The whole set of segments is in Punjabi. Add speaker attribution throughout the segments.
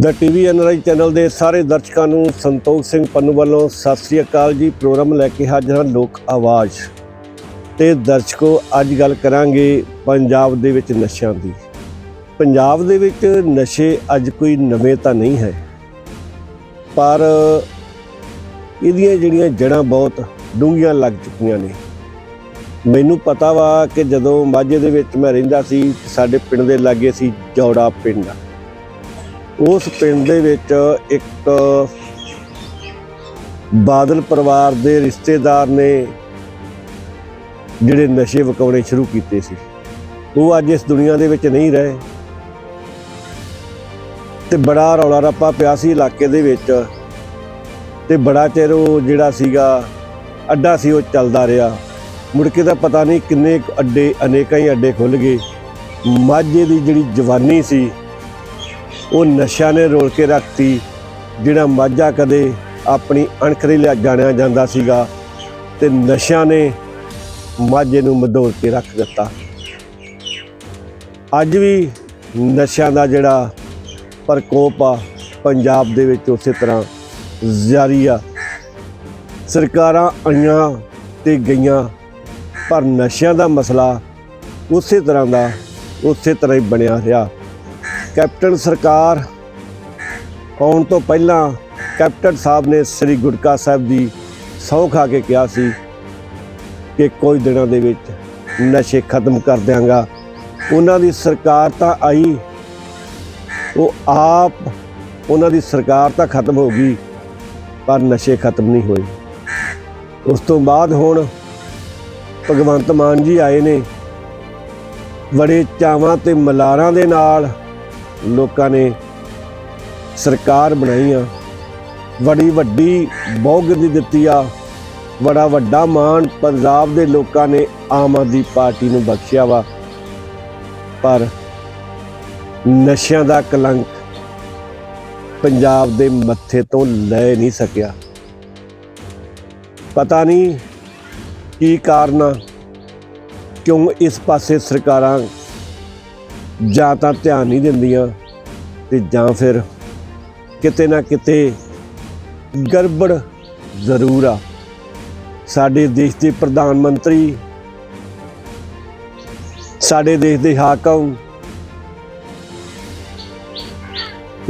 Speaker 1: ਦਾ ਟੀਵੀ ਐਨਆਰਆਈ ਚੈਨਲ ਦੇ ਸਾਰੇ ਦਰਸ਼ਕਾਂ ਨੂੰ ਸੰਤੋਖ ਸਿੰਘ ਪੰਨੂ ਵੱਲੋਂ ਸਤਿ ਸ੍ਰੀ ਅਕਾਲ ਜੀ। ਪ੍ਰੋਗਰਾਮ ਲੈ ਕੇ ਹਾਜ਼ਰ ਹਾਂ ਲੋਕ ਆਵਾਜ਼। ਤੇ ਦਰਸ਼ਕੋ, ਅੱਜ ਗੱਲ ਕਰਾਂਗੇ ਪੰਜਾਬ ਦੇ ਵਿੱਚ ਨਸ਼ਿਆਂ ਦੀ। ਪੰਜਾਬ ਦੇ ਵਿੱਚ ਨਸ਼ੇ ਅੱਜ ਕੋਈ ਨਵੇਂ ਤਾਂ ਨਹੀਂ ਹੈ। ਪਰ ਇਹਦੀਆਂ ਜਿਹੜੀਆਂ ਜੜਾਂ ਬਹੁਤ ਡੂੰਘੀਆਂ ਲੱਗ ਚੁੱਕੀਆਂ ਨੇ। ਮੈਨੂੰ ਪਤਾ ਵਾ ਕਿ ਜਦੋਂ ਮਾਝੇ ਦੇ ਵਿੱਚ ਮੈਂ ਰਹਿੰਦਾ ਸੀ, ਸਾਡੇ ਪਿੰਡ ਦੇ ਲਾਗੇ ਸੀ ਜੌੜਾ ਪਿੰਡ। ਉਸ ਪਿੰਡ ਦੇ ਵਿੱਚ ਇੱਕ ਬਾਦਲ ਪਰਿਵਾਰ ਦੇ ਰਿਸ਼ਤੇਦਾਰ ਨੇ ਜਿਹੜੇ ਨਸ਼ੇ ਵਕਾਉਣੇ ਸ਼ੁਰੂ ਕੀਤੇ ਸੀ। ਉਹ ਅੱਜ ਇਸ ਦੁਨੀਆ ਦੇ ਵਿੱਚ ਨਹੀਂ ਰਹੇ। ਤੇ ਬੜਾ ਰੌਲਾ ਰੱਪਾ ਪਿਆ ਸੀ ਇਲਾਕੇ ਦੇ ਵਿੱਚ। ਤੇ ਬੜਾ ਚਿਰ ਉਹ ਜਿਹੜਾ ਸੀਗਾ, ਅੱਡਾ ਸੀ, ਉਹ ਚੱਲਦਾ ਰਿਹਾ। ਮੁੜ ਕੇ ਦਾ ਪਤਾ ਨਹੀਂ ਕਿੰਨੇ ਕੁ ਅੱਡੇ, ਅਨੇਕਾਂ ਹੀ ਅੱਡੇ ਖੁੱਲ ਗਏ। ਮਾਝੇ ਦੀ ਜਿਹੜੀ ਜਵਾਨੀ ਸੀ ਉਹ ਨਸ਼ਿਆਂ ਨੇ ਰੋਲ ਕੇ ਰੱਖਤੀ, ਜਿਹੜਾ ਮਾਝਾ ਕਦੇ ਆਪਣੀ ਅਣਖ ਦੇ ਲਿਆ ਜਾਣਿਆ ਜਾਂਦਾ ਸੀਗਾ ਤੇ ਨਸ਼ਿਆਂ ਨੇ ਮਾਝੇ ਨੂੰ ਮਧੋਲ ਕੇ ਰੱਖ ਦਿੱਤਾ। ਅੱਜ ਵੀ ਨਸ਼ਿਆਂ ਦਾ ਜਿਹੜਾ ਪ੍ਰਕੋਪ ਆ, ਪੰਜਾਬ ਦੇ ਵਿੱਚ ਉਸੇ ਤਰ੍ਹਾਂ ਜਾਰੀ ਆ। ਸਰਕਾਰਾਂ ਆਈਆਂ ਤੇ ਗਈਆਂ, ਪਰ ਨਸ਼ਿਆਂ ਦਾ ਮਸਲਾ ਉਸੇ ਤਰ੍ਹਾਂ ਦਾ, ਉਸੇ ਤਰ੍ਹਾਂ ਹੀ ਬਣਿਆ ਰਿਹਾ। ਕੈਪਟਨ ਸਰਕਾਰ ਆਉਣ ਤੋਂ ਪਹਿਲਾਂ ਕੈਪਟਨ ਸਾਹਿਬ ਨੇ ਸ੍ਰੀ ਗੁਟਕਾ ਸਾਹਿਬ ਦੀ ਸਹੁੰ ਖਾ ਕੇ ਕਿਹਾ ਸੀ ਕਿ ਕੁਝ ਦਿਨਾਂ ਦੇ ਵਿੱਚ ਨਸ਼ੇ ਖਤਮ ਕਰ ਦਿਆਂਗਾ। ਉਹਨਾਂ ਦੀ ਸਰਕਾਰ ਤਾਂ ਆਈ। ਉਹ ਆਪ, ਉਹਨਾਂ ਦੀ ਸਰਕਾਰ ਤਾਂ ਖਤਮ ਹੋ ਗਈ, ਪਰ ਨਸ਼ੇ ਖਤਮ ਨਹੀਂ ਹੋਏ। ਉਸ ਤੋਂ ਬਾਅਦ ਹੁਣ ਭਗਵੰਤ ਮਾਨ ਜੀ ਆਏ ਨੇ। ਬੜੇ ਚਾਵਾਂ ਤੇ ਮਲਾਰਾਂ ਦੇ ਨਾਲ ਲੋਕਾਂ ਨੇ ਸਰਕਾਰ ਬਣਾਈ ਆ। ਬੜੀ ਵੱਡੀ ਬਹੁਗਿਰਦੀ ਦਿੱਤੀ ਆ। ਬੜਾ ਵੱਡਾ ਮਾਣ ਪੰਜਾਬ ਦੇ ਲੋਕਾਂ ਨੇ ਆਮ ਆਦਮੀ ਪਾਰਟੀ ਨੂੰ ਬਖਸ਼ਿਆ ਵਾ। ਪਰ ਨਸ਼ਿਆਂ ਦਾ ਕਲੰਕ ਪੰਜਾਬ ਦੇ ਮੱਥੇ ਤੋਂ ਲੈ ਨਹੀਂ ਸਕਿਆ। ਪਤਾ ਨਹੀਂ ਕੀ ਕਾਰਨ ਆ। ਕਿਉਂ ਇਸ ਪਾਸੇ ਸਰਕਾਰਾਂ ਜਾਂ ਤਾਂ ਧਿਆਨ ਨਹੀਂ ਦਿੰਦੀਆਂ ਤੇ ਜਾਂ ਫਿਰ ਕਿਤੇ ਨਾ ਕਿਤੇ ਗੜਬੜ ਜ਼ਰੂਰ ਆ। ਸਾਡੇ ਦੇਸ਼ ਦੇ ਪ੍ਰਧਾਨ ਮੰਤਰੀ, ਸਾਡੇ ਦੇਸ਼ ਦੇ ਹਾਕਮ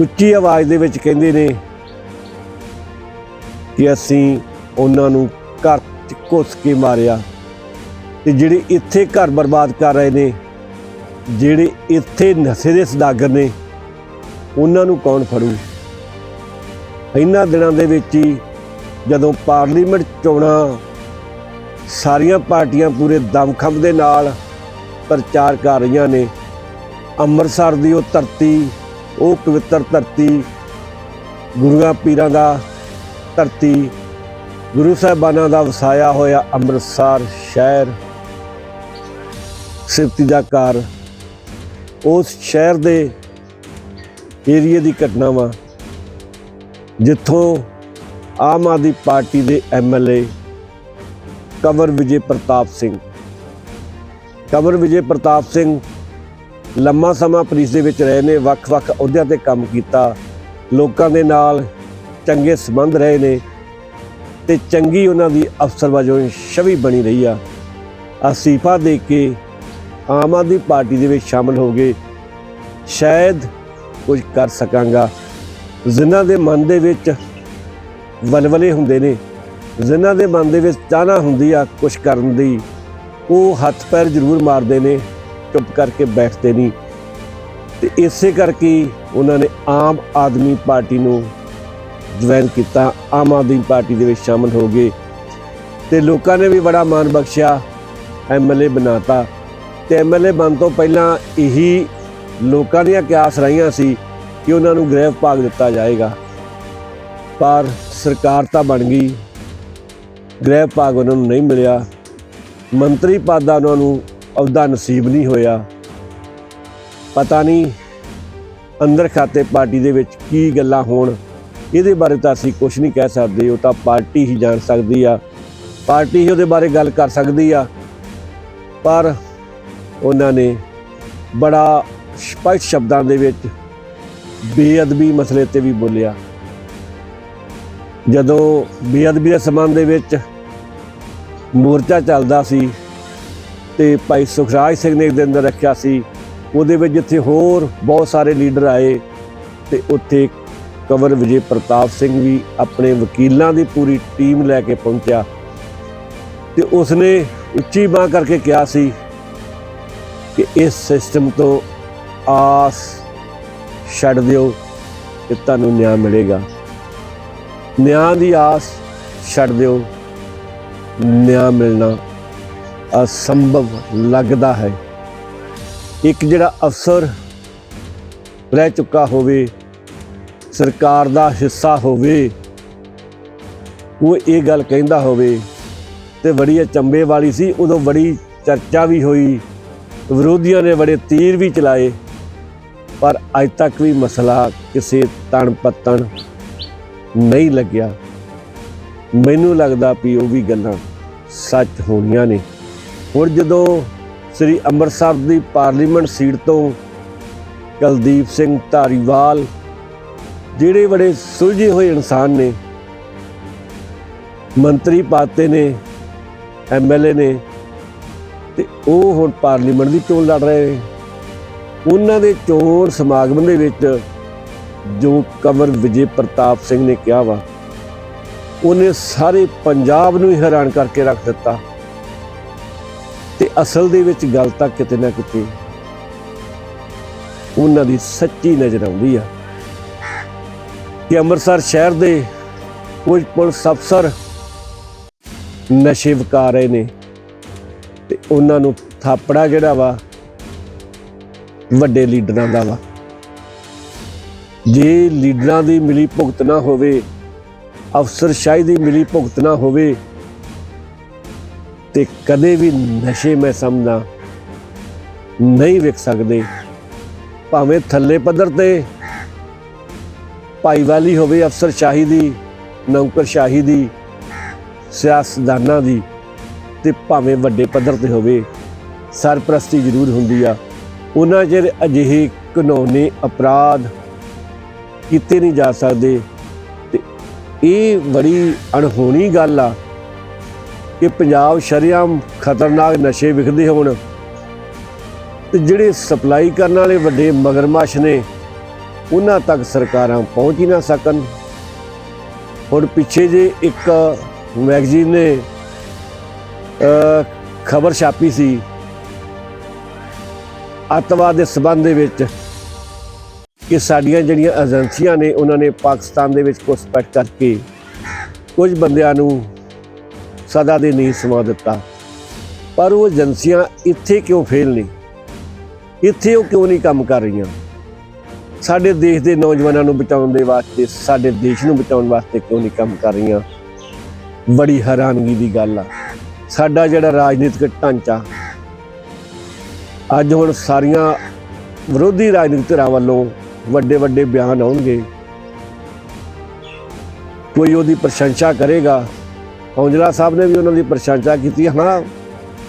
Speaker 1: ਉੱਚੀ ਆਵਾਜ਼ ਦੇ ਵਿੱਚ ਕਹਿੰਦੇ ਨੇ ਕਿ ਅਸੀਂ ਉਹਨਾਂ ਨੂੰ ਘਰ ਚ ਘੁੱਸ ਕੇ ਮਾਰਿਆ ਤੇ ਜਿਹੜੇ ਇੱਥੇ ਘਰ ਬਰਬਾਦ ਕਰ ਰਹੇ ਨੇ ਜਿਹੜੇ ਇੱਥੇ ਨਸ਼ੇ ਦੇ ਸਦਾਗਰ ਨੇ, ਉਹਨਾਂ ਨੂੰ ਕੌਣ ਫੜੂ? ਇਹਨਾਂ ਦਿਨਾਂ ਦੇ ਵਿੱਚ ਹੀ ਜਦੋਂ ਪਾਰਲੀਮੈਂਟ ਚੋਣਾਂ ਸਾਰੀਆਂ ਪਾਰਟੀਆਂ ਪੂਰੇ ਦਮਖਮ ਦੇ ਨਾਲ ਪ੍ਰਚਾਰ ਕਰ ਰਹੀਆਂ ਨੇ, ਅੰਮ੍ਰਿਤਸਰ ਦੀ ਉਹ ਧਰਤੀ, ਉਹ ਪਵਿੱਤਰ ਧਰਤੀ, ਗੁਰੂਆਂ ਪੀਰਾਂ ਦਾ ਧਰਤੀ, ਗੁਰੂ ਸਾਹਿਬਾਨਾਂ ਦਾ ਵਸਾਇਆ ਹੋਇਆ ਅੰਮ੍ਰਿਤਸਰ ਸ਼ਹਿਰ ਸਿਫਤੀ ਦਾ ਘਰ ਉਸ ਸ਼ਹਿਰ ਦੇ ਏਰੀਏ ਦੀ ਘਟਨਾ ਵਾ, ਜਿੱਥੋਂ ਆਮ ਆਦਮੀ ਪਾਰਟੀ ਦੇ ਐਮਐਲਏ ਕਮਰ ਵਿਜੇ ਪ੍ਰਤਾਪ ਸਿੰਘ। ਕਮਰ ਵਿਜੇ ਪ੍ਰਤਾਪ ਸਿੰਘ ਲੰਮਾ ਸਮਾਂ ਪੁਲਿਸ ਦੇ ਵਿੱਚ ਰਹੇ ਨੇ, ਵੱਖ-ਵੱਖ ਅਹੁਦਿਆਂ ਤੇ ਕੰਮ ਕੀਤਾ, ਲੋਕਾਂ ਦੇ ਨਾਲ ਚੰਗੇ ਸੰਬੰਧ ਰਹੇ ਨੇ ਤੇ ਚੰਗੀ ਉਹਨਾਂ ਦੀ ਅਫਸਰ ਵਜੋਂ ਛਵੀ ਬਣੀ ਰਹੀ ਆ। ਅਸਤੀਫਾ ਦੇ ਕੇ ਆਮ ਆਦਮੀ ਪਾਰਟੀ ਦੇ ਵਿੱਚ ਸ਼ਾਮਲ ਹੋ ਗਏ ਸ਼ਾਇਦ ਕੁਝ ਕਰ ਸਕਾਂਗਾ। ਜਿਨ੍ਹਾਂ ਦੇ ਮਨ ਦੇ ਵਿੱਚ ਵਲਵਲੇ ਹੁੰਦੇ ਨੇ, ਜਿਨ੍ਹਾਂ ਦੇ ਮਨ ਦੇ ਵਿੱਚ ਚਾਹਨਾ ਹੁੰਦੀ ਆ ਕੁਝ ਕਰਨ ਦੀ, ਉਹ ਹੱਥ ਪੈਰ ਜ਼ਰੂਰ ਮਾਰਦੇ ਨੇ, ਚੁੱਪ ਕਰਕੇ ਬੈਠਦੇ ਨਹੀਂ। ਤੇ ਇਸੇ ਕਰਕੇ ਉਹਨਾਂ ਨੇ ਆਮ ਆਦਮੀ ਪਾਰਟੀ ਨੂੰ ਜੁਆਇਨ ਕੀਤਾ, ਆਮ ਆਦਮੀ ਪਾਰਟੀ ਦੇ ਵਿੱਚ ਸ਼ਾਮਲ ਹੋ ਗਏ। ਤੇ ਲੋਕਾਂ ਨੇ ਵੀ ਬੜਾ ਮਾਣ ਬਖਸ਼ਿਆ ਐਮਐਲਏ ਬਣਾਤਾ। ਤੇ ਐਮਐਲਏ ਬਣ ਤੋਂ ਪਹਿਲਾਂ ਇਹੀ ਲੋਕਾਂ ਦੀਆਂ ਕਿਆਸ ਰਹੀਆਂ ਸੀ ਕਿ ਉਹਨਾਂ ਨੂੰ ਗ੍ਰਹਿ ਭਾਗ ਦਿੱਤਾ ਜਾਏਗਾ। ਪਰ ਸਰਕਾਰ ਤਾਂ ਬਣ ਗਈ। ਗ੍ਰਹਿ ਭਾਗ ਉਹਨਾਂ ਨੂੰ ਨਹੀਂ ਮਿਲਿਆ। ਮੰਤਰੀ ਪਦ ਦਾ ਉਹਨਾਂ ਨੂੰ ਅਹੁਦਾ ਨਸੀਬ ਨਹੀਂ ਹੋਇਆ। ਪਤਾ ਨਹੀਂ ਅੰਦਰ ਖਾਤੇ ਪਾਰਟੀ ਦੇ ਵਿੱਚ ਕੀ ਗੱਲਾਂ ਹੋਣ। ਇਹਦੇ ਬਾਰੇ ਤਾਂ ਅਸੀਂ ਕੁਝ ਨਹੀਂ ਕਹਿ ਸਕਦੇ। ਉਹ ਤਾਂ ਪਾਰਟੀ ਹੀ ਜਾਣ ਸਕਦੀ ਆ। ਪਾਰਟੀ ਹੀ ਉਹਦੇ ਬਾਰੇ ਗੱਲ ਕਰ ਸਕਦੀ ਆ। ਪਰ ਉਹਨਾਂ ਨੇ ਬੜਾ ਸਪਸ਼ਟ ਸ਼ਬਦਾਂ ਦੇ ਵਿੱਚ ਬੇਅਦਬੀ ਮਸਲੇ ਤੇ ਵੀ ਬੋਲਿਆ। ਜਦੋਂ ਬੇਅਦਬੀ ਦੇ ਸੰਬੰਧ ਦੇ ਵਿੱਚ ਮੋਰਚਾ ਚੱਲਦਾ ਸੀ ਤੇ ਭਾਈ ਸੁਖਰਾਜ ਸਿੰਘ ਨੇ ਇੱਕ ਦਿਨ ਦਾ ਰੱਖਿਆ ਸੀ, ਉਹਦੇ ਵਿੱਚ ਜਿੱਥੇ ਹੋਰ ਬਹੁਤ ਸਾਰੇ ਲੀਡਰ ਆਏ ਤੇ ਉੱਥੇ ਕੰਵਰ ਵਿਜੇ ਪ੍ਰਤਾਪ ਸਿੰਘ ਵੀ ਆਪਣੇ ਵਕੀਲਾਂ ਦੀ ਪੂਰੀ ਟੀਮ ਲੈ ਕੇ ਪਹੁੰਚਿਆ। ਤੇ ਉਸਨੇ ਉੱਚੀ ਬਾਂਹ ਕਰਕੇ ਕਿਹਾ ਸੀ ਕਿ ਇਸ ਸਿਸਟਮ ਤੋਂ ਆਸ ਛੱਡ ਦਿਓ ਕਿ ਤੁਹਾਨੂੰ ਨਿਆਂ ਮਿਲੇਗਾ। ਨਿਆਂ ਦੀ ਆਸ ਛੱਡ ਦਿਓ। ਨਿਆਂ ਮਿਲਣਾ ਅਸੰਭਵ ਲੱਗਦਾ ਹੈ। ਇੱਕ ਜਿਹੜਾ ਅਫਸਰ ਰਹਿ ਚੁੱਕਾ ਹੋਵੇ, ਸਰਕਾਰ ਦਾ ਹਿੱਸਾ ਹੋਵੇ, ਉਹ ਇਹ ਗੱਲ ਕਹਿੰਦਾ ਹੋਵੇ, ਤੇ ਬੜੀ ਅਚੰਬੇ ਵਾਲੀ ਸੀ, ਉਦੋਂ ਬੜੀ ਚਰਚਾ ਵੀ ਹੋਈ। ਵਿਰੋਧੀਆਂ ਨੇ ਬੜੇ ਤੀਰ ਵੀ ਚਲਾਏ, ਪਰ ਅੱਜ ਤੱਕ ਵੀ ਮਸਲਾ ਕਿਸੇ ਤਣ ਪੱਤਣ ਨਹੀਂ ਲੱਗਿਆ। ਮੈਨੂੰ ਲੱਗਦਾ ਵੀ ਉਹ ਵੀ ਗੱਲਾਂ ਸੱਚ ਹੋਣੀਆਂ ਨੇ। ਹੁਣ ਜਦੋਂ ਸ੍ਰੀ ਅੰਮ੍ਰਿਤਸਰ ਦੀ ਪਾਰਲੀਮੈਂਟ ਸੀਟ ਤੋਂ ਕੁਲਦੀਪ ਸਿੰਘ ਧਾਰੀਵਾਲ, ਜਿਹੜੇ ਬੜੇ ਸੁਲਝੇ ਹੋਏ ਇਨਸਾਨ ਨੇ, ਮੰਤਰੀ ਪਾਤੇ ਨੇ ਐਮਐਲਏ ਨੇ ਤੇ ਉਹ ਹੁਣ ਪਾਰਲੀਮੈਂਟ ਦੀ ਚੋਣ ਲੜ ਰਹੇ ਨੇ। ਉਹਨਾਂ ਦੇ ਚੋਣ ਸਮਾਗਮ ਦੇ ਵਿੱਚ ਜੋ ਕੰਵਰ ਵਿਜੇ ਪ੍ਰਤਾਪ ਸਿੰਘ ਨੇ ਕਿਹਾ ਵਾ, ਉਹਨੇ ਸਾਰੇ ਪੰਜਾਬ ਨੂੰ ਹੀ ਹੈਰਾਨ ਕਰਕੇ ਰੱਖ ਦਿੱਤਾ। ਤੇ ਅਸਲ ਦੇ ਵਿੱਚ ਗੱਲ ਤਾਂ ਕਿਤੇ ਨਾ ਕਿਤੇ ਉਹਨਾਂ ਦੀ ਸੱਚੀ ਨਜ਼ਰ ਆਉਂਦੀ ਆ ਕਿ ਅੰਮ੍ਰਿਤਸਰ ਸ਼ਹਿਰ ਦੇ ਕੁਝ ਪੁਲਿਸ ਅਫਸਰ ਨਸ਼ੇ ਵਿਕਾ ਰਹੇ ਨੇ। ਉਹਨਾਂ ਨੂੰ ਥਾਪੜਾ ਜਿਹੜਾ ਵਾ, ਵੱਡੇ ਲੀਡਰਾਂ ਦਾ ਵਾ। ਜੇ ਲੀਡਰਾਂ ਦੀ ਮਿਲੀ ਭੁਗਤ ਨਾ ਹੋਵੇ ਅਫਸਰਸ਼ਾਹੀ ਦੀ ਮਿਲੀ ਭੁਗਤ ਨਾ ਹੋਵੇ, ਤੇ ਕਦੇ ਵੀ ਨਸ਼ੇ ਮੈਂ ਸਮਝਦਾ ਨਹੀਂ ਵਿਕ ਸਕਦੇ। ਭਾਵੇਂ ਥੱਲੇ ਪੱਧਰ ਤੇ ਭਾਈਵਾਲੀ ਹੋਵੇ ਅਫਸਰਸ਼ਾਹੀ ਦੀ ਨੌਕਰਸ਼ਾਹੀ ਦੀ, ਸਿਆਸਤਦਾਨਾਂ ਦੀ ਤੇ ਭਾਵੇਂ ਵੱਡੇ ਪੱਧਰ ਤੇ ਹੋਵੇ ਸਰਪ੍ਰਸਤੀ ਜ਼ਰੂਰ ਹੁੰਦੀ ਆ। ਉਹਨਾਂ ਚਿਰ ਅਜਿਹੇ ਕਾਨੂੰਨੀ ਅਪਰਾਧ ਕੀਤੇ ਨਹੀਂ ਜਾ ਸਕਦੇ ਤੇ ਇਹ ਬੜੀ ਅਣਹੋਣੀ ਗੱਲ ਆ ਕਿ ਪੰਜਾਬ ਸ਼ਰੇਆਮ ਖਤਰਨਾਕ ਨਸ਼ੇ ਵਿਕਦੇ ਹੋਣ ਤੇ ਜਿਹੜੇ ਸਪਲਾਈ ਕਰਨ ਵਾਲੇ ਵੱਡੇ ਮਗਰਮੱਛ ਨੇ, ਉਹਨਾਂ ਤੱਕ ਸਰਕਾਰਾਂ ਪਹੁੰਚ ਹੀ ਨਾ ਸਕਣ। ਹੁਣ ਪਿੱਛੇ ਜੇ ਇੱਕ ਮੈਗਜ਼ੀਨ ਨੇ ਖਬਰ ਛਾਪੀ ਸੀ। ਅੱਤਵਾਦ ਦੇ ਸਬੰਧ ਦੇ ਵਿੱਚ ਕਿ ਸਾਡੀਆਂ ਜਿਹੜੀਆਂ ਏਜੰਸੀਆਂ ਨੇ, ਉਹਨਾਂ ਨੇ ਪਾਕਿਸਤਾਨ ਦੇ ਵਿੱਚ ਘੁਸਪੈਠ ਕਰਕੇ ਕੁਝ ਬੰਦਿਆਂ ਨੂੰ ਸਦਾ ਦੇ ਨਹੀਂ ਸਮਾ ਦਿੱਤਾ। ਪਰ ਉਹ ਏਜੰਸੀਆਂ ਇੱਥੇ ਕਿਉਂ ਫੇਲ ਨੇ? ਇੱਥੇ ਉਹ ਕਿਉਂ ਨਹੀਂ ਕੰਮ ਕਰ ਰਹੀਆਂ? ਸਾਡੇ ਦੇਸ਼ ਦੇ ਨੌਜਵਾਨਾਂ ਨੂੰ ਬਚਾਉਣ ਦੇ ਵਾਸਤੇ, ਸਾਡੇ ਦੇਸ਼ ਨੂੰ ਬਚਾਉਣ ਵਾਸਤੇ ਕਿਉਂ ਨਹੀਂ ਕੰਮ ਕਰ ਰਹੀਆਂ? ਬੜੀ ਹੈਰਾਨਗੀ ਦੀ ਗੱਲ ਆ। ਸਾਡਾ ਜਿਹੜਾ ਰਾਜਨੀਤਿਕ ਢਾਂਚਾ, ਅੱਜ ਹੁਣ ਸਾਰੀਆਂ ਵਿਰੋਧੀ ਰਾਜਨੀਤਿਕ ਧਿਰਾਂ ਵੱਲੋਂ ਵੱਡੇ ਵੱਡੇ ਬਿਆਨ ਆਉਣਗੇ। ਕੋਈ ਉਹਦੀ ਪ੍ਰਸ਼ੰਸਾ ਕਰੇਗਾ। ਔਜਲਾ ਸਾਹਿਬ ਨੇ ਵੀ ਉਹਨਾਂ ਦੀ ਪ੍ਰਸ਼ੰਸਾ ਕੀਤੀ। ਹਾਂ,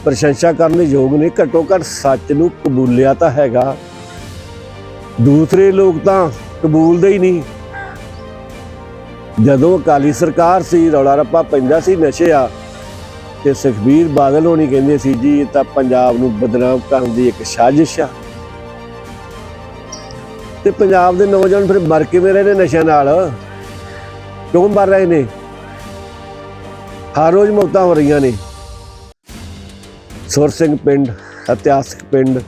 Speaker 1: ਪ੍ਰਸ਼ੰਸਾ ਕਰਨ ਦੇ ਯੋਗ ਨੇ। ਘੱਟੋ ਘੱਟ ਸੱਚ ਨੂੰ ਕਬੂਲਿਆ ਤਾਂ ਹੈਗਾ। ਦੂਸਰੇ ਲੋਕ ਤਾਂ ਕਬੂਲਦੇ ਹੀ ਨਹੀਂ। ਜਦੋਂ ਅਕਾਲੀ ਸਰਕਾਰ ਸੀ, ਰੌਲਾ ਰੱਪਾ ਪੈਂਦਾ ਸੀ, ਨਸ਼ੇ ਆ ਤੇ ਸੁਖਬੀਰ ਬਾਦਲ ਹੋਣੀ ਕਹਿੰਦੇ ਸੀ ਜੀ, ਇਹ ਤਾਂ ਪੰਜਾਬ ਨੂੰ ਬਦਨਾਮ ਕਰਨ ਦੀ ਇੱਕ ਸਾਜ਼ਿਸ਼ ਆ। ਤੇ ਪੰਜਾਬ ਦੇ ਨੌਜਵਾਨ ਫਿਰ ਮਰ ਕਿਵੇਂ ਰਹੇ ਨੇ ਨਸ਼ਿਆਂ ਨਾਲ? ਕਿਉਂ ਮਰ ਰਹੇ ਨੇ? ਹਰ ਰੋਜ਼ ਮੌਤਾਂ ਹੋ ਰਹੀਆਂ ਨੇ। ਸੁਰ ਸਿੰਘ ਪਿੰਡ, ਇਤਿਹਾਸਕ ਪਿੰਡ,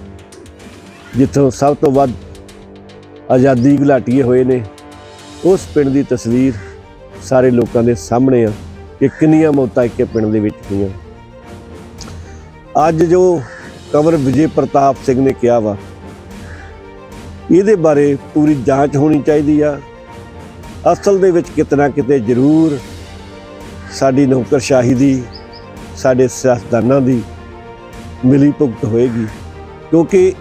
Speaker 1: ਜਿੱਥੋਂ ਸਭ ਤੋਂ ਵੱਧ ਆਜ਼ਾਦੀ ਘੁਲਾਟੀਏ ਹੋਏ ਨੇ। ਉਸ ਪਿੰਡ ਦੀ ਤਸਵੀਰ ਸਾਰੇ ਲੋਕਾਂ ਦੇ ਸਾਹਮਣੇ ਆ। ਕਿ ਕਿੰਨੀਆਂ ਮੌਤਾਂ ਇੱਕੇ ਪਿੰਡ ਦੇ ਵਿੱਚ ਹੋਈਆਂ। ਅੱਜ ਜੋ ਕੰਵਰ ਵਿਜੇ ਪ੍ਰਤਾਪ ਸਿੰਘ ਨੇ ਕਿਹਾ ਵਾ, ਇਹਦੇ ਬਾਰੇ ਪੂਰੀ ਜਾਂਚ ਹੋਣੀ ਚਾਹੀਦੀ ਆ। ਅਸਲ ਦੇ ਵਿੱਚ ਕਿਤਨਾ ਕਿਤੇ ਜ਼ਰੂਰ ਸਾਡੀ ਨੌਕਰਸ਼ਾਹੀ ਦੀ, ਸਾਡੇ ਸਿਆਸਤਦਾਨਾਂ ਦੀ ਮਿਲੀ ਭੁਗਤ ਹੋਏਗੀ। ਕਿਉਂਕਿ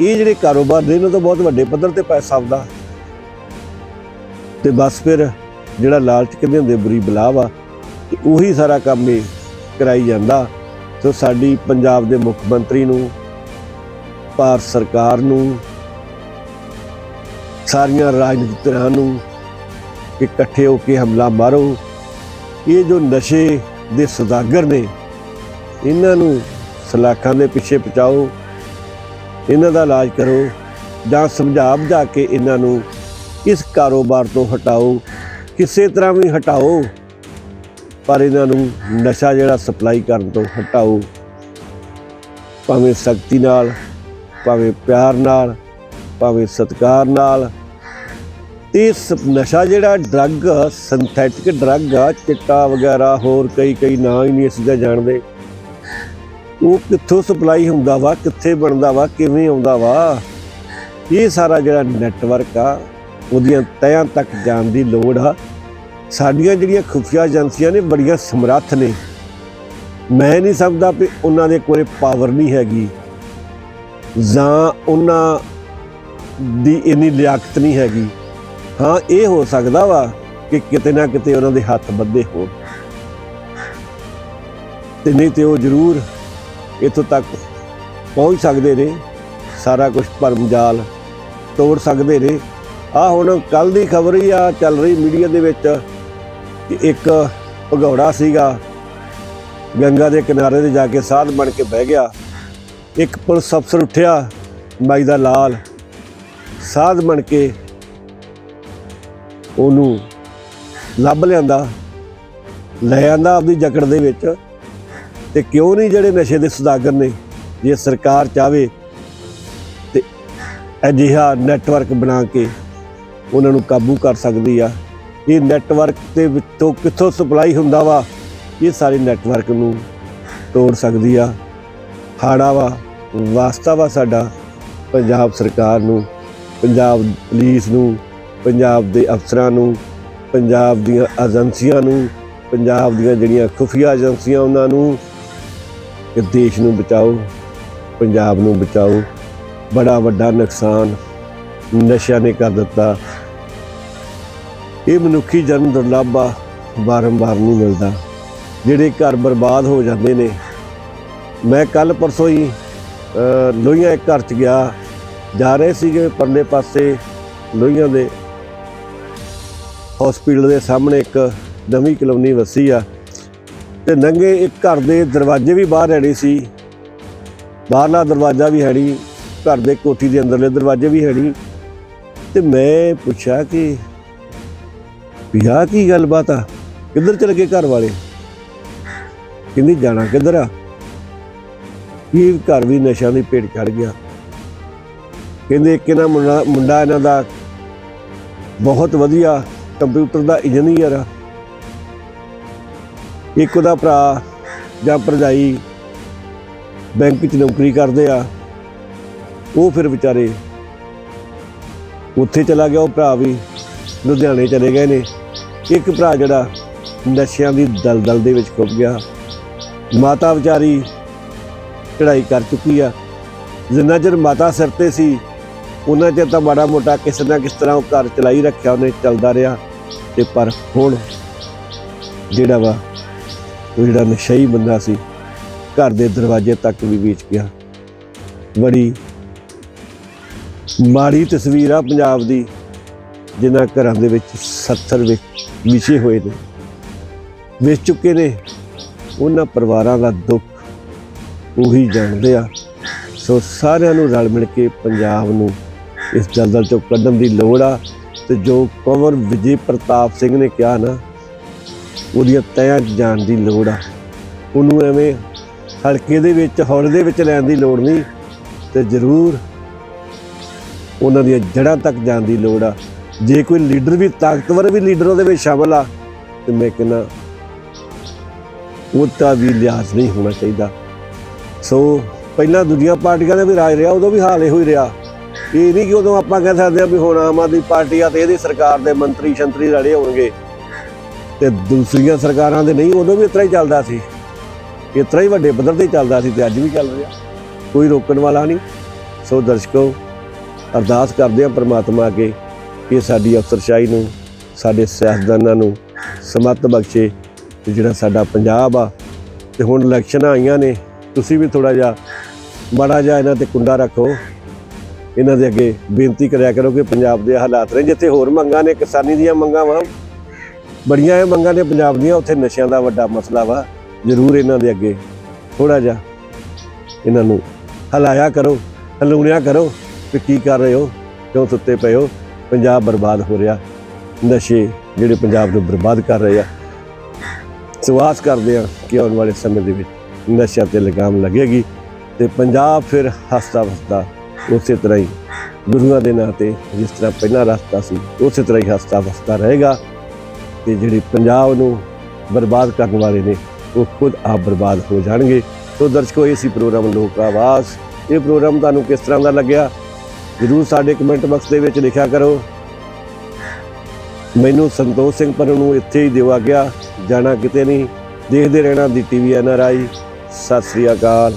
Speaker 1: ਇਹ ਜਿਹੜੇ ਕਾਰੋਬਾਰ ਨੇ, ਇਹਨਾਂ ਤੋਂ ਬਹੁਤ ਵੱਡੇ ਪੱਧਰ ਤੇ ਪੈਸਾ ਆਉਂਦਾ। ਤੇ ਬਸ ਫਿਰ ਜਿਹੜਾ ਲਾਲਚ ਕਹਿੰਦੇ ਹੁੰਦੇ ਬੁਰੀ ਬਲਾ ਵਾ ਤੇ ਉਹੀ ਸਾਰਾ ਕੰਮ ਇਹ ਕਰਾਈ ਜਾਂਦਾ। ਸੋ ਸਾਡੀ ਪੰਜਾਬ ਦੇ ਮੁੱਖ ਮੰਤਰੀ ਨੂੰ, ਭਾਰਤ ਸਰਕਾਰ ਨੂੰ, ਸਾਰੀਆਂ ਰਾਜਨੀਤਿਕ ਨੂੰ ਕਿ ਇਕੱਠੇ ਹੋ ਕੇ ਹਮਲਾ ਮਾਰੋ। ਇਹ ਜੋ ਨਸ਼ੇ ਦੇ ਸੌਦਾਗਰ ਨੇ, ਇਹਨਾਂ ਨੂੰ ਸਲਾਖਾਂ ਦੇ ਪਿੱਛੇ ਪਹੁੰਚਾਓ, ਇਹਨਾਂ ਦਾ ਇਲਾਜ ਕਰੋ, ਜਾਂ ਸਮਝਾ ਬੁਝਾ ਕੇ ਇਹਨਾਂ ਨੂੰ ਇਸ ਕਾਰੋਬਾਰ ਤੋਂ ਹਟਾਓ, ਕਿਸੇ ਤਰ੍ਹਾਂ ਵੀ ਹਟਾਓ। ਪਰ ਇਹਨਾਂ ਨੂੰ ਨਸ਼ਾ ਜਿਹੜਾ ਸਪਲਾਈ ਕਰਨ ਤੋਂ ਹਟਾਓ। ਭਾਵੇਂ ਸਖਤੀ ਨਾਲ, ਭਾਵੇਂ ਪਿਆਰ ਨਾਲ, ਭਾਵੇਂ ਸਤਿਕਾਰ ਨਾਲ। ਇਸ ਨਸ਼ਾ ਜਿਹੜਾ ਡਰੱਗ ਸਿੰਥੈਟਿਕ ਡਰੱਗ ਆ, ਚਿੱਟਾ ਵਗੈਰਾ, ਹੋਰ ਕਈ ਕਈ ਨਾਂ ਹੀ ਨਹੀਂ ਅਸੀਂ ਤਾਂ ਜਾਣਦੇ। ਉਹ ਕਿੱਥੋਂ ਸਪਲਾਈ ਹੁੰਦਾ ਵਾ, ਕਿੱਥੇ ਬਣਦਾ ਵਾ, ਕਿਵੇਂ ਆਉਂਦਾ ਵਾ? ਇਹ ਸਾਰਾ ਜਿਹੜਾ ਨੈਟਵਰਕ ਆ, ਉਹਦੀਆਂ ਤਹਿਾਂ ਤੱਕ ਜਾਣ ਦੀ ਲੋੜ ਆ। ਸਾਡੀਆਂ ਜਿਹੜੀਆਂ ਖੁਫੀਆ ਏਜੰਸੀਆਂ ਨੇ ਬੜੀਆਂ ਸਮਰੱਥ ਨੇ। ਮੈਂ ਨਹੀਂ ਸਮਝਦਾ ਵੀ ਉਹਨਾਂ ਦੇ ਕੋਲੇ ਪਾਵਰ ਨਹੀਂ ਹੈਗੀ। ਜਾਂ ਉਹਨਾਂ ਦੀ ਇੰਨੀ ਲਿਆਕਤ ਨਹੀਂ ਹੈਗੀ। ਹਾਂ, ਇਹ ਹੋ ਸਕਦਾ ਵਾ ਕਿ ਕਿਤੇ ਨਾ ਕਿਤੇ ਉਹਨਾਂ ਦੇ ਹੱਥ ਬੱਧੇ ਹੋਣ। ਤੇ ਨਹੀਂ ਤੇ ਉਹ ਜ਼ਰੂਰ ਇੱਥੋਂ ਤੱਕ ਪਹੁੰਚ ਸਕਦੇ ਨੇ। ਸਾਰਾ ਕੁਝ ਭਰਮ ਜਾਲ ਤੋੜ ਸਕਦੇ ਨੇ। ਆ ਹੁਣ ਕੱਲ ਦੀ ਖਬਰ ਹੀ ਆ, ਚੱਲ ਰਹੀ ਮੀਡੀਆ ਦੇ ਵਿੱਚ। ਕਿ ਇੱਕ ਭਗੌੜਾ ਸੀਗਾ, ਗੰਗਾ ਦੇ ਕਿਨਾਰੇ ਤੇ ਜਾ ਕੇ ਸਾਧ ਬਣ ਕੇ ਬਹਿ ਗਿਆ। ਇੱਕ ਪੁਲਿਸ ਅਫਸਰ ਉੱਠਿਆ ਮਾਈ ਦਾ ਲਾਲ। ਸਾਧ ਬਣ ਕੇ ਉਹਨੂੰ ਲੱਭ ਲਿਆਂਦਾ, ਲੈ ਆਂਦਾ ਆਪਦੀ ਜਕੜ ਦੇ ਵਿੱਚ। ਤੇ ਕਿਉਂ ਨਹੀਂ ਜਿਹੜੇ ਨਸ਼ੇ ਦੇ ਸੁਦਾਗਰ ਨੇ, ਜੇ ਸਰਕਾਰ ਚਾਵੇ ਤੇ ਅਜਿਹਾ ਨੈਟਵਰਕ ਬਣਾ ਕੇ ਉਹਨਾਂ ਨੂੰ ਕਾਬੂ ਕਰ ਸਕਦੀ ਆ। ਇਹ ਨੈਟਵਰਕ ਦੇ ਵਿੱਚੋਂ ਕਿੱਥੋਂ ਸਪਲਾਈ ਹੁੰਦਾ ਵਾ, ਇਹ ਸਾਰੇ ਨੈਟਵਰਕ ਨੂੰ ਤੋੜ ਸਕਦੀ ਆ। ਹਾੜਾ ਵਾ, ਵਾਸਤਾ ਵਾ ਸਾਡਾ ਪੰਜਾਬ ਸਰਕਾਰ ਨੂੰ, ਪੰਜਾਬ ਪੁਲਿਸ ਨੂੰ, ਪੰਜਾਬ ਦੇ ਅਫਸਰਾਂ ਨੂੰ, ਪੰਜਾਬ ਦੀਆਂ ਏਜੰਸੀਆਂ ਨੂੰ, ਪੰਜਾਬ ਦੀਆਂ ਜਿਹੜੀਆਂ ਖੁਫੀਆ ਏਜੰਸੀਆਂ ਉਹਨਾਂ ਨੂੰ ਕਿ ਦੇਸ਼ ਨੂੰ ਬਚਾਓ, ਪੰਜਾਬ ਨੂੰ ਬਚਾਓ। ਬੜਾ ਵੱਡਾ ਨੁਕਸਾਨ ਨਸ਼ਿਆਂ ਨੇ ਕਰ ਦਿੱਤਾ। ਇਹ ਮਨੁੱਖੀ ਜਨਮ ਦੁਰਲੱਭ ਆ ਬਾਰੰਬਾਰ ਨਹੀਂ ਮਿਲਦਾ। ਜਿਹੜੇ ਘਰ ਬਰਬਾਦ ਹੋ ਜਾਂਦੇ ਨੇ। ਮੈਂ ਕੱਲ ਪਰਸੋਂ ਹੀ ਲੋਹੀਆਂ ਇੱਕ ਘਰ ਚ ਗਿਆ। ਜਾ ਰਹੇ ਸੀਗੇ ਪਰਲੇ ਪਾਸੇ ਲੋਹੀਆਂ ਦੇ। ਹਸਪੀਟਲ ਦੇ ਸਾਹਮਣੇ ਇੱਕ ਨਵੀਂ ਕਲੋਨੀ ਵਸੀ ਆ। ਤੇ ਨੰਗੇ ਇੱਕ ਘਰ ਦੇ ਦਰਵਾਜ਼ੇ ਵੀ ਬਾਹਰ ਹੈਣੀ ਸੀ। ਬਾਹਰਲਾ ਦਰਵਾਜ਼ਾ ਵੀ ਹੈਣੀ ਘਰ ਦੇ ਕੋਠੀ ਦੇ ਅੰਦਰਲੇ ਦਰਵਾਜ਼ੇ ਵੀ ਹੈਣੀ ਤੇ ਮੈਂ ਪੁੱਛਿਆ ਕਿ ਵੀ ਆਹ ਕੀ ਗੱਲਬਾਤ ਆ? ਕਿੱਧਰ ਚਲੇ ਗਏ ਘਰ ਵਾਲੇ? ਕਹਿੰਦੀ ਜਾਣਾ ਕਿੱਧਰ ਆ? ਕੀ ਘਰ ਵੀ ਨਸ਼ਿਆਂ ਦੀ ਪੇਟ ਚੜ ਗਿਆ। ਕਹਿੰਦੇ ਇੱਕ ਇਹਨਾਂ ਮੁੰਡਾ ਮੁੰਡਾ ਇਹਨਾਂ ਦਾ ਬਹੁਤ ਵਧੀਆ ਕੰਪਿਊਟਰ ਦਾ ਇੰਜੀਨੀਅਰ ਆ। ਇੱਕ ਉਹਦਾ ਭਰਾ ਜਾਂ ਭਰਜਾਈ ਬੈਂਕ 'ਚ ਨੌਕਰੀ ਕਰਦੇ ਆ। ਉਹ ਫਿਰ ਵਿਚਾਰੇ ਉੱਥੇ ਚਲਾ ਗਿਆ, ਉਹ ਭਰਾ ਵੀ ਲੁਧਿਆਣੇ ਚਲੇ ਗਏ ਨੇ। ਇੱਕ ਭਰਾ ਜਿਹੜਾ ਨਸ਼ਿਆਂ ਦੀ ਦਲਦਲ ਦੇ ਵਿੱਚ ਖੁੱਭ ਗਿਆ। ਮਾਤਾ ਵਿਚਾਰੀ ਚੜਾਈ ਕਰ ਚੁੱਕੀ ਆ। ਜਿੰਨਾ ਚਿਰ ਮਾਤਾ ਸਿਰ ਤੇ ਸੀ, ਉਹਨਾਂ ਚਿਰ ਤਾਂ ਮਾੜਾ ਮੋਟਾ ਕਿਸੇ ਨਾ ਕਿਸ ਤਰ੍ਹਾਂ ਉਹ ਘਰ ਚਲਾਈ ਰੱਖਿਆ, ਉਹਨੇ ਚੱਲਦਾ ਰਿਹਾ। ਤੇ ਪਰ ਹੁਣ ਜਿਹੜਾ ਵਾ, ਉਹ ਜਿਹੜਾ ਨਸ਼ਈ ਬੰਦਾ ਸੀ, ਘਰ ਦੇ ਦਰਵਾਜ਼ੇ ਤੱਕ ਵੀ ਵੇਚ ਗਿਆ। ਬੜੀ ਮਾੜੀ ਤਸਵੀਰ ਆ ਪੰਜਾਬ ਦੀ। ਜਿਨ੍ਹਾਂ ਘਰਾਂ ਦੇ ਵਿੱਚ 70 ਵਿੱਚ ਵਿਛੇ ਹੋਏ ਨੇ ਵੇਚ ਚੁੱਕੇ ਨੇ, ਉਹਨਾਂ ਪਰਿਵਾਰਾਂ ਦਾ ਦੁੱਖ ਉਹੀ ਜਾਣਦੇ ਆ। ਸੋ ਸਾਰਿਆਂ ਨੂੰ ਰਲ ਮਿਲ ਕੇ ਪੰਜਾਬ ਨੂੰ ਇਸ ਦਲਦਲ ਚੋਂ ਕੱਢਣ ਦੀ ਲੋੜ ਆ ਤੇ ਜੋ ਕੰਵਰ ਵਿਜੇ ਪ੍ਰਤਾਪ ਸਿੰਘ ਨੇ ਕਿਹਾ ਨਾ, ਉਹਦੀਆਂ ਤਹਿਆਂ 'ਚ ਜਾਣ ਦੀ ਲੋੜ ਆ। ਉਹਨੂੰ ਐਵੇਂ ਹਲਕੇ ਦੇ ਵਿੱਚ, ਹੌਲ ਦੇ ਵਿੱਚ ਲੈਣ ਦੀ ਲੋੜ ਨਹੀਂ ਤੇ ਜ਼ਰੂਰ ਉਹਨਾਂ ਦੀਆਂ ਜੜ੍ਹਾਂ ਤੱਕ ਜਾਣ ਦੀ ਲੋੜ ਆ। ਜੇ ਕੋਈ ਲੀਡਰ ਵੀ, ਤਾਕਤਵਰ ਵੀ ਲੀਡਰ ਉਹਦੇ ਵਿੱਚ ਸ਼ਾਮਲ ਆ, ਤੇ ਮੈਂ ਕਹਿੰਦਾ ਉਹਦਾ ਵੀ ਲਿਆਜ਼ ਨਹੀਂ ਹੋਣਾ ਚਾਹੀਦਾ। ਸੋ ਪਹਿਲਾਂ ਦੂਜੀਆਂ ਪਾਰਟੀਆਂ ਦਾ ਵੀ ਰਾਜ ਰਿਹਾ, ਉਦੋਂ ਵੀ ਹਾਲ ਇਹੋ ਹੀ ਰਿਹਾ। ਇਹ ਨਹੀਂ ਕਿ ਉਦੋਂ ਆਪਾਂ ਕਹਿ ਸਕਦੇ ਆ ਵੀ ਹੁਣ ਆਮ ਆਦਮੀ ਪਾਰਟੀ ਆ ਤੇ ਇਹਦੀ ਸਰਕਾਰ ਦੇ ਮੰਤਰੀ ਸ਼ੰਤਰੀ ਰਲੇ ਹੋਣਗੇ। ਤੇ ਦੂਸਰੀਆਂ ਸਰਕਾਰਾਂ ਦੇ ਨਹੀਂ, ਉਦੋਂ ਵੀ ਇਤਰਾ ਹੀ ਚੱਲਦਾ ਸੀ। ਇਤਰਾ ਹੀ ਵੱਡੇ ਪੱਧਰ ਤੇ ਚੱਲਦਾ ਸੀ ਤੇ ਅੱਜ ਵੀ ਚੱਲ ਰਿਹਾ। ਕੋਈ ਰੋਕਣ ਵਾਲਾ ਨਹੀਂ। ਸੋ ਦਰਸ਼ਕੋ, ਅਰਦਾਸ ਕਰਦੇ ਆ ਪ੍ਰਮਾਤਮਾ ਅੱਗੇ ਕਿ ਸਾਡੀ ਅਫਸਰਸ਼ਾਹੀ ਨੂੰ, ਸਾਡੇ ਸਿਆਸਤਦਾਨਾਂ ਨੂੰ ਸਮੱਤ ਬਖਸ਼ੇ ਤੇ ਜਿਹੜਾ ਸਾਡਾ ਪੰਜਾਬ ਆ, ਤੇ ਹੁਣ ਇਲੈਕਸ਼ਨਾਂ ਆਈਆਂ ਨੇ, ਤੁਸੀਂ ਵੀ ਥੋੜਾ ਜਿਹਾ ਬੜਾ ਜਿਹਾ ਇਹਨਾਂ ਤੇ ਕੁੰਡਾ ਰੱਖੋ। ਇਹਨਾਂ ਦੇ ਅੱਗੇ ਬੇਨਤੀ ਕਰਿਆ ਕਰੋ ਕਿ ਪੰਜਾਬ ਦੇ ਹਾਲਾਤ ਨੇ, ਜਿੱਥੇ ਹੋਰ ਮੰਗਾਂ ਨੇ, ਕਿਸਾਨੀ ਦੀਆਂ ਮੰਗਾਂ ਵਾ, ਬੜੀਆਂ ਇਹ ਮੰਗਾਂ ਨੇ, ਪੰਜਾਬ ਦੀਆਂ, ਉੱਥੇ ਨਸ਼ਿਆਂ ਦਾ ਵੱਡਾ ਮਸਲਾ ਵਾ, ਜ਼ਰੂਰ ਇਹਨਾਂ ਦੇ ਅੱਗੇ ਥੋੜਾ ਜਿਹਾ ਇਹਨਾਂ ਨੂੰ ਹਲਾਇਆ ਕਰੋ, ਹਲੂਣਿਆ ਕਰੋ ਕਿ ਕੀ ਕਰ ਰਹੇ ਹੋ, ਕਿਉਂ ਸੁੱਤੇ ਪਏ ਹੋ। ਪੰਜਾਬ ਬਰਬਾਦ ਹੋ ਰਿਹਾ। ਨਸ਼ੇ ਜਿਹੜੇ ਪੰਜਾਬ ਨੂੰ ਬਰਬਾਦ ਕਰ ਰਹੇ ਆ। ਸਵਾਸ ਕਰਦੇ ਆ ਕਿ ਆਉਣ ਵਾਲੇ ਸਮੇਂ ਦੇ ਵਿੱਚ ਨਸ਼ਿਆਂ ਤੇ ਲਗਾਮ ਲੱਗੇਗੀ ਤੇ ਪੰਜਾਬ ਫਿਰ ਹੱਸਦਾ ਵਸਦਾ ਉਸੇ ਤਰ੍ਹਾਂ ਹੀ ਗੁਰੂਆਂ ਦੇ ਨਾਂ ਤੇ ਜਿਸ ਤਰ੍ਹਾਂ ਪਹਿਲਾਂ ਰਸਤਾ ਸੀ, ਉਸੇ ਤਰ੍ਹਾਂ ਹੀ ਹੱਸਦਾ ਵਸਦਾ ਰਹੇਗਾ। ਤੇ ਜਿਹੜੇ ਪੰਜਾਬ ਨੂੰ ਬਰਬਾਦ ਕਰਨ ਵਾਲੇ ਨੇ, ਉਹ ਖੁਦ ਆਪ ਬਰਬਾਦ ਹੋ ਜਾਣਗੇ। ਸੋ ਦਰਸ਼ਕੋ, ਇਹ ਸੀ ਪ੍ਰੋਗਰਾਮ ਲੋਕ ਆਵਾਜ਼। ਇਹ ਪ੍ਰੋਗਰਾਮ ਤੁਹਾਨੂੰ ਕਿਸ ਤਰ੍ਹਾਂ ਦਾ ਲੱਗਿਆ? ਜਰੂਰ ਸਾਡੇ ਕਮੈਂਟ ਬਾਕਸ ਦੇ ਵਿੱਚ ਲਿਖਿਆ ਕਰੋ। ਮੈਨੂੰ ਸੰਤੋਖ ਸਿੰਘ ਪਰ ਨੂੰ ਇੱਥੇ ਹੀ ਦਿਵਾ ਗਿਆ, ਜਾਣਾ ਕਿਤੇ ਨਹੀਂ। ਦੇਖਦੇ ਰਹਿਣਾ ਦੀ TV N R I Sat Sri Akal.